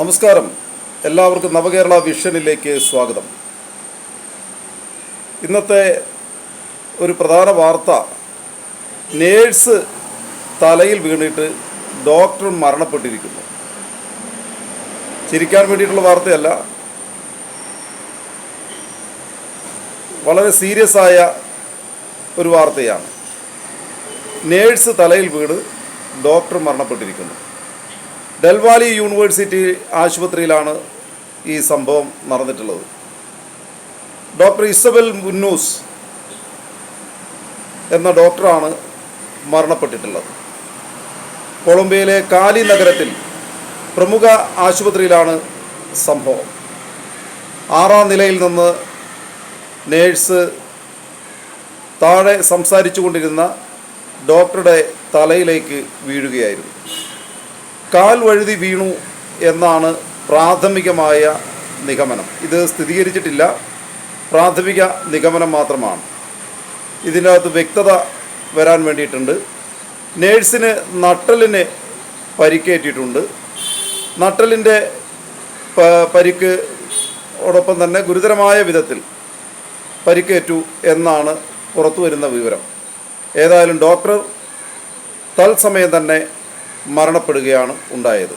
നമസ്കാരം. എല്ലാവർക്കും നവകേരള വിഷനിലേക്ക് സ്വാഗതം. ഇന്നത്തെ ഒരു പ്രധാന വാർത്ത. നേഴ്സ് തലയിൽ വീണിട്ട് ഡോക്ടർ മരണപ്പെട്ടിരിക്കുന്നു. ചിരിക്കാൻ വേണ്ടിയിട്ടുള്ള വാർത്തയല്ല. വളരെ സീരിയസ് ആയ ഒരു വാർത്തയാണ്. നേഴ്സ് തലയിൽ വീണ് ഡോക്ടർ മരണപ്പെട്ടിരിക്കുന്നു. ഡെൽവാലി യൂണിവേഴ്സിറ്റി ആശുപത്രിയിലാണ് ഈ സംഭവം നടന്നിട്ടുള്ളത്. ഡോക്ടർ ഇസബൽ മുന്നൂസ് എന്ന ഡോക്ടറാണ് മരണപ്പെട്ടിട്ടുള്ളത്. കൊളംബിയയിലെ കാലി നഗരത്തിൽ പ്രമുഖ ആശുപത്രിയിലാണ് സംഭവം. ആറാം നിലയിൽ നിന്ന് നേഴ്സ് താഴെ സംസാരിച്ചു കൊണ്ടിരുന്ന ഡോക്ടറുടെ തലയിലേക്ക് വീഴുകയായിരുന്നു. കാൽ വഴുതി വീണു എന്നാണ് പ്രാഥമികമായ നിഗമനം. ഇത് സ്ഥിരീകരിച്ചിട്ടില്ല. പ്രാഥമിക നിഗമനം മാത്രമാണ്. ഇതിനകത്ത് വ്യക്തത വരാൻ വേണ്ടിയിട്ടുണ്ട്. നേഴ്സിന് നട്ടലിന് പരിക്കേറ്റിട്ടുണ്ട്. നട്ടലിന്റെ പരിക്ക് ഓടൊപ്പം തന്നെ ഗുരുതരമായ വിധത്തിൽ പരിക്കേറ്റു എന്നാണ് പുറത്തു വരുന്ന വിവരം. ഏതായാലും ഡോക്ടർ തൽസമയം തന്നെ മരണപ്പെടുകയാണ് ഉണ്ടായത്.